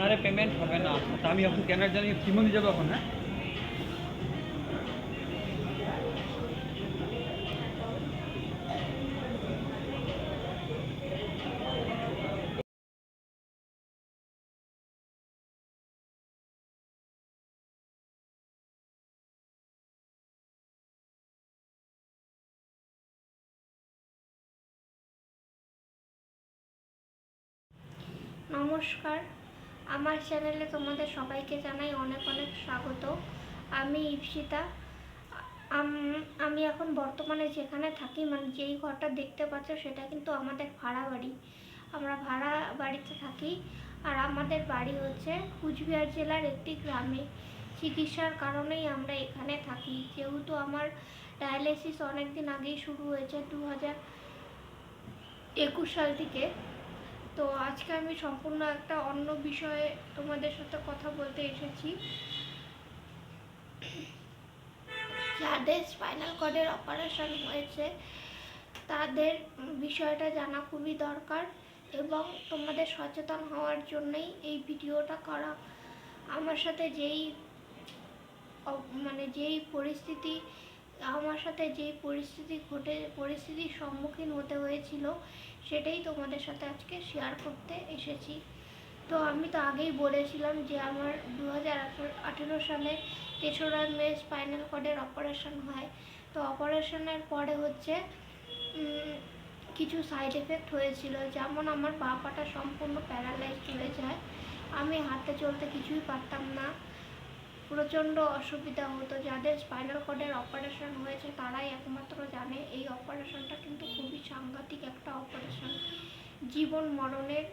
স্ক্যানারে পেমেন্ট হবে না। তা আমি এখন স্ক্যানার জানি শ্রীমন্দির যাব এখন হ্যাঁ? নমস্কার। আমার চ্যানেলে তোমাদের সবাইকে জানাই অনেক অনেক স্বাগত। আমি ইপসিতা আমি এখন বর্তমানে যেখানে থাকি মানে যেই ঘরটা দেখতে পাচ্ছ সেটা কিন্তু আমাদের ভাড়া বাড়ি। আমরা ভাড়া বাড়িতে থাকি আর আমাদের বাড়ি হচ্ছে কুচবিহার জেলার একটি গ্রামে। চিকিৎসার কারণেই আমরা এখানে থাকি। যেহেতু আমার ডায়ালিসিস অনেক দিন আগেই শুরু হয়েছে দু হাজার একুশ সাল থেকে। তো আজকে আমি সম্পূর্ণ একটা অন্য বিষয়ে তোমাদের সাথে কথা বলতে এসেছি। যাদের স্পাইনাল কর্ডের অপারেশন হয়েছে, তাদের বিষয়টা জানা খুবই দরকার এবং তোমাদের সচেতন হওয়ার জন্যই এই ভিডিওটা করা। আমার সাথে যেই মানে যেই পরিস্থিতি আমার সাথে যে পরিস্থিতি ঘটে, পরিস্থিতির সম্মুখীন হতে হয়েছিল, সেটাই তোমাদের সাথে আজকে শেয়ার করতে এসেছি। তো আমি তো আগেই বলেছিলাম যে আমার দু হাজার আঠেরো সালে তেসরা মে স্পাইনাল কর্ডের অপারেশন হয়। তো অপারেশনের পরে হচ্ছে কিছু সাইড এফেক্ট হয়েছিল। যেমন আমার পা পাটা সম্পূর্ণ প্যারালাইজড হয়ে যায়। আমি হাঁটতে চলতে কিছুই পারতাম না। প্রচণ্ড অসুবিধা হতো। যাদের স্পাইনাল কর্ডের অপারেশন হয়েছে, তারাই একমাত্র জানে এই অপারেশনটা কিন্তু খুবই সাংঘাতিক একটা অপারেশন জীবন মরণের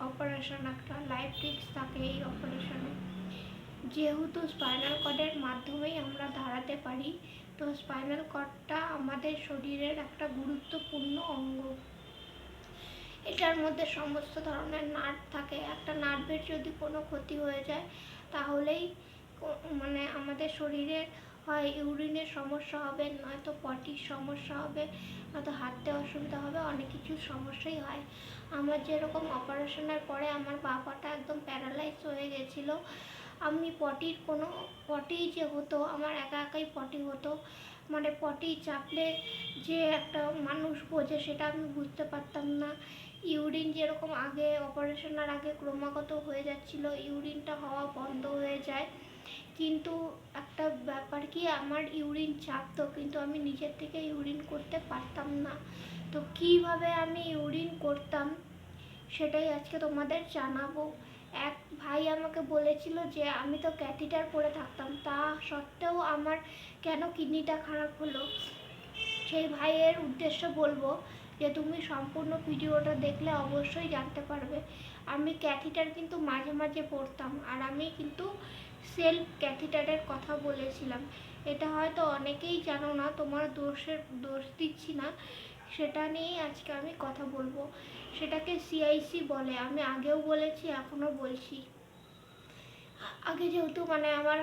অপারেশন একটা লাইফ রিস্ক থাকে এই অপারেশনে যেহেতু স্পাইনাল কর্ডের মাধ্যমেই আমরা দাঁড়াতে পারি, তো স্পাইনাল কর্ডটা আমাদের শরীরের একটা গুরুত্বপূর্ণ অঙ্গ। এটার মধ্যে সমস্ত ধরনের নার্ভ থাকে। একটা নার্ভের যদি কোনো ক্ষতি হয়ে যায়, তাহলেই মানে আমাদের শরীরে হয় ইউরিনের সমস্যা হবে, নয়তো পটির সমস্যা হবে, নয়তো হাঁটতে অসুবিধা হবে, অনেক কিছু সমস্যাই হয়। আমার যেরকম অপারেশনের পরে আমার পা পাটা একদম প্যারালাইজ হয়ে গেছিল। আমি পটির কোনো পটি যে হতো, আমার একা একাই পটি হতো। মানে পটি চাপলে যে একটা মানুষ বোঝে সেটা আমি বুঝতে পারতাম না। ইউরিন যেরকম আগে অপারেশনের আগে ক্রমাগত হয়ে যাচ্ছিল, ইউরিনটা হওয়া বন্ধ হয়ে যায়। কিন্তু একটা ব্যাপার কি, আমার ইউরিন চাপতো কিন্তু আমি নিজের থেকে ইউরিন করতে পারতাম না। তো কীভাবে আমি ইউরিন করতাম, সেটাই আজকে তোমাদের জানাব। এক ভাই আমাকে বলেছিল যে, আমি তো ক্যাথিটার পরে থাকতাম, তা সত্ত্বেও আমার কেন কিডনিটা খারাপ হলো? সেই ভাইয়ের উদ্দেশ্য বলব যে, তুমি সম্পূর্ণ ভিডিওটা দেখলে অবশ্যই জানতে পারবে। আমি ক্যাথিটার কিন্তু মাঝে মাঝে পড়তাম, আর আমি কিন্তু সেলফ ক্যাথিটারের কথা বলেছিলাম। এটা হয়তো অনেকেই জানো না, তোমার দোষের, দোষ দিচ্ছি না। সেটা নিয়েই আজকে আমি কথা বলব। সেটাকে সিআইসি বলে। আমি আগেও বলেছি, এখনও বলছি। আগে যেহেতু মানে আমার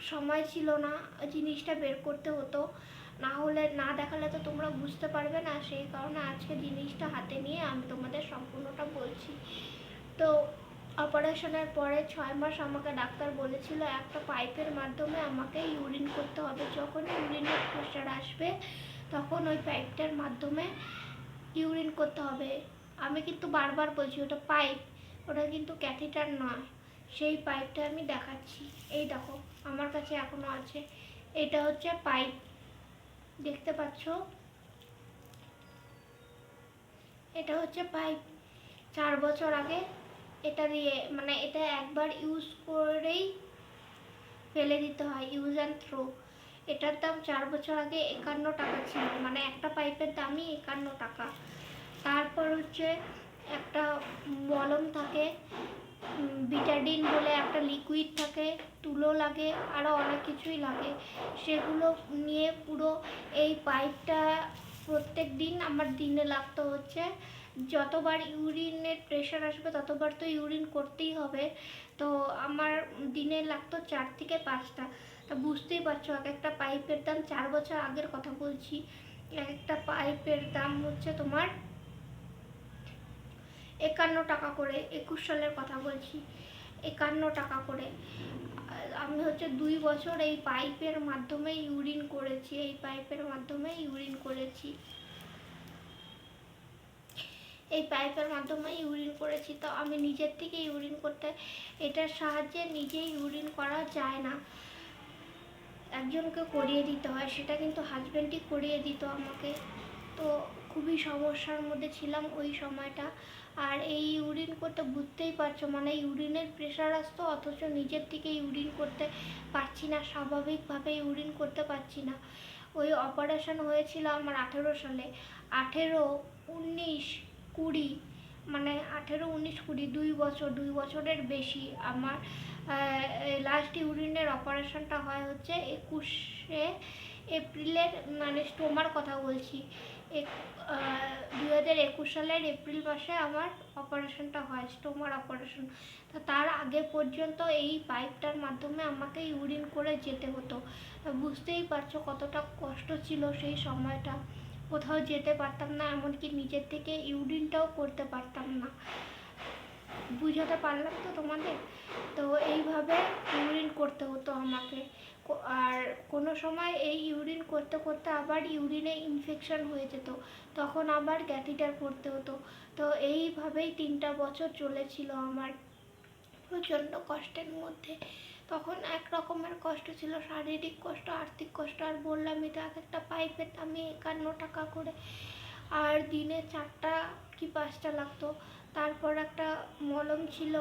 সময় ছিল না, জিনিসটা বের করতে হতো, না হলে, না দেখালে তো তোমরা বুঝতে পারবে না। সেই কারণে আজকে জিনিসটা হাতে নিয়ে আমি তোমাদের সম্পূর্ণটা বলছি। তো অপারেশনের পরে ছয় মাস আমাকে ডাক্তার বলেছিল একটা পাইপের মাধ্যমে আমাকে ইউরিন করতে হবে। যখন ইউরিনের প্রেশার আসবে, তখন ওই পাইপটার মাধ্যমে ইউরিন করতে হবে। আমি কিন্তু বারবার বলছি, ওটা পাইপ, ওটা কিন্তু ক্যাথিটার নয়। সেই পাইপটা আমি দেখাচ্ছি। এই দেখো, আমার কাছে এখনও আছে। এটা হচ্ছে পাইপ। দেখতে পাচ্ছ? এটা হচ্ছে পাইপ। চার বছর আগে এটা দিয়ে মানে এটা একবার ইউজ করেই ফেলে দিতে হয় ইউজ অ্যান্ড থ্রো এটার দাম চার বছর আগে একান্ন টাকা ছিল মানে একটা পাইপের দামই একান্ন টাকা। তারপর হচ্ছে একটা মলম থাকে বিটাডিন বলে একটা লিকুইড থাকে, তুলো লাগে আরও অনেক কিছুই লাগে। সেগুলো নিয়ে পুরো এই পাইপটা প্রত্যেক দিন আমার দিনে লাগতো হচ্ছে যতবার ইউরিনের প্রেশার আসবে, ততবার তো ইউরিন করতেই হবে। তো আমার দিনে লাগতো চার থেকে পাঁচটা। তা বুঝতেই পারছ, এক একটা পাইপের দাম চার বছর আগের কথা বলছি। এক একটা পাইপের দাম হচ্ছে তোমার একান্ন টাকা করে, একুশ সালের কথা বলছি। একান্ন টাকা করে। আমি হচ্ছে দুই বছর এই পাইপের মাধ্যমে ইউরিন করেছি, এই পাইপের মাধ্যমে ইউরিন করেছি। এই পাইপের মাধ্যমে ইউরিন করেছি, তো আমি নিজের থেকে ইউরিন করতে, এটার সাহায্যে নিজেই ইউরিন করা যায় না। একজনকে করিয়ে দিতে হয়, সেটা কিন্তু হাজব্যান্ডই করিয়ে দিত আমাকে। তো খুবই সমস্যার মধ্যে ছিলাম ওই সময়টা। আর এই ইউরিন করতে বুঝতেই পারছ মানে ইউরিনের প্রেশার আসতো, অথচ নিজের থেকে ইউরিন করতে পারছি না, স্বাভাবিকভাবে ইউরিন করতে পারছি না। ওই অপারেশন হয়েছিল আমার আঠেরো সালে। আঠেরো, উনিশ কুড়ি মানে আঠেরো, উনিশ, কুড়ি, দুই বছর, দুই বছরের বেশি। আমার লাস্ট ইউরিনের অপারেশনটা হয় হচ্ছে একুশে এপ্রিলের মানে স্টোমার কথা বলছি। দু হাজার একুশ সালের এপ্রিল মাসে আমার অপারেশনটা হয় স্টোমার অপারেশন তো তার আগে পর্যন্ত এই পাইপটার মাধ্যমে আমাকে ইউরিন করে যেতে হতো। বুঝতেই পারছ কতটা কষ্ট ছিল সেই সময়টা। কোথাও যেতে পারতাম না, এমনকি নিজের থেকে ইউরিনটাও করতে পারতাম না। বুঝাতে পারলাম তো তোমাদের? তো এইভাবে ইউরিন করতে হতো আমাকে। আর কোনো সময় এই ইউরিন করতে করতে আবার ইউরিনে ইনফেকশন হয়ে যেত। তখন আবার ক্যাথিটার করতে হতো। তো এইভাবেই তিনটা বছর চলেছিল আমার। প্রচণ্ড কষ্টের মধ্যে। তখন এক রকমের কষ্ট ছিল, শারীরিক কষ্ট, আর্থিক কষ্ট, আর বললামই তো এক একটা পাইপের আমি একান্ন টাকা করে আর দিনে চারটা কি পাঁচটা লাগতো? তারপর একটা মলম ছিল,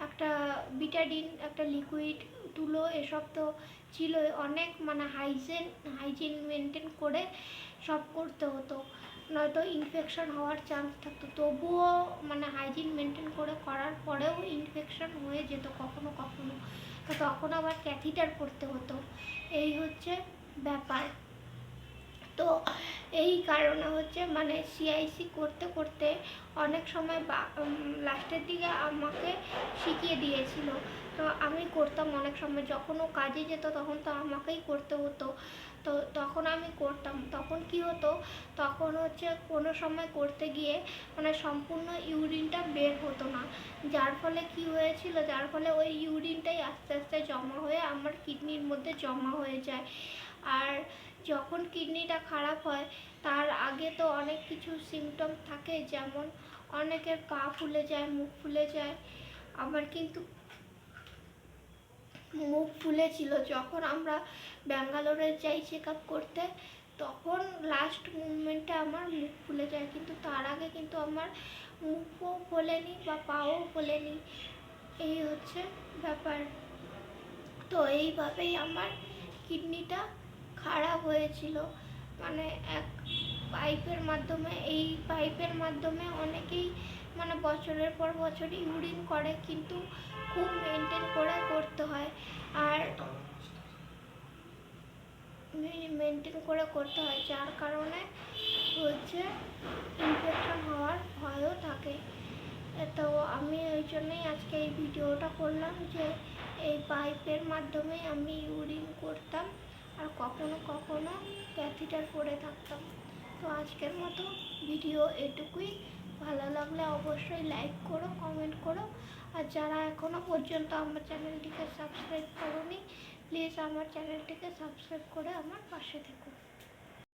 একটা বিটাডিন, একটা লিকুইড তুলো, এসব তো ছিল, অনেক মানে হাইজেন হাইজিন মেনটেন করে সব করতে হতো। নয়তো ইনফেকশন হওয়ার চান্স থাকতো। তবুও মানে হাইজিন মেনটেন করে করার পরেও ইনফেকশন হয়ে যেত কখনো কখনো। তো তখন আবার ক্যাথিটার করতে হতো। এই হচ্ছে ব্যাপার। তো এই কারণে হচ্ছে মানে সিআইসি করতে করতে অনেক সময় বা লাস্টের দিকে আমাকে শিখিয়ে দিয়েছিল। তো আমি করতাম অনেক সময়। যখন ও কাজে যেত তখন তো আমাকেই করতে হতো। তো তখন আমি করতাম। তখন কি হতো, তখন হচ্ছে কোনো সময় করতে গিয়ে মানে সম্পূর্ণ ইউরিনটা বের হতো না। যার ফলে কি হয়েছিল, যার ফলে ওই ইউরিনটাই আস্তে আস্তে জমা হয়ে আমার কিডনির মধ্যে জমা হয়ে যায়। আর যখন কিডনিটা খারাপ হয়, তার আগে তো অনেক কিছু সিমটম থাকে, যেমন অনেকের পা ফুলে যায়, মুখ ফুলে যায়। আবার কিন্তু মুখ ফুলেছিল। যখন আমরা ব্যাঙ্গালোরে যাই চেক আপ করতে, তখন লাস্ট মুভমেন্টে আমার মুখ ফুলে যায়। কিন্তু তার আগে কিন্তু আমার মুখও ফোলেনি বা পাও ফোলেনি। এই হচ্ছে ব্যাপার। তো এইভাবেই আমার কিডনিটা খারাপ হয়েছিল। মানে এক পাইপের মাধ্যমে, এই পাইপের মাধ্যমে অনেকেই মানে বছরের পর বছর ইউরিন করে। কিন্তু খুব মেনটেন করে করতে হয়। আর মেনটেন করে করতে হয়, যার কারণে হচ্ছে ইনফেকশন হওয়ার ভয়ও থাকে। তো আমি ওই জন্যই আজকে এই ভিডিওটা করলাম যে, এই পাইপের মাধ্যমে আমি ইউরিন করতাম আর কখনো কখনো ক্যাথিটার করে থাকতাম। তো আজকের মতো ভিডিও এটুকুই। ভালো লাগলে অবশ্যই লাইক করো কমেন্ট করো। আর যারা এখনও পর্যন্ত আমার চ্যানেলটিকে সাবস্ক্রাইব করোনি প্লিজ আমার চ্যানেলটিকে সাবস্ক্রাইব করে আমার পাশে থেকো।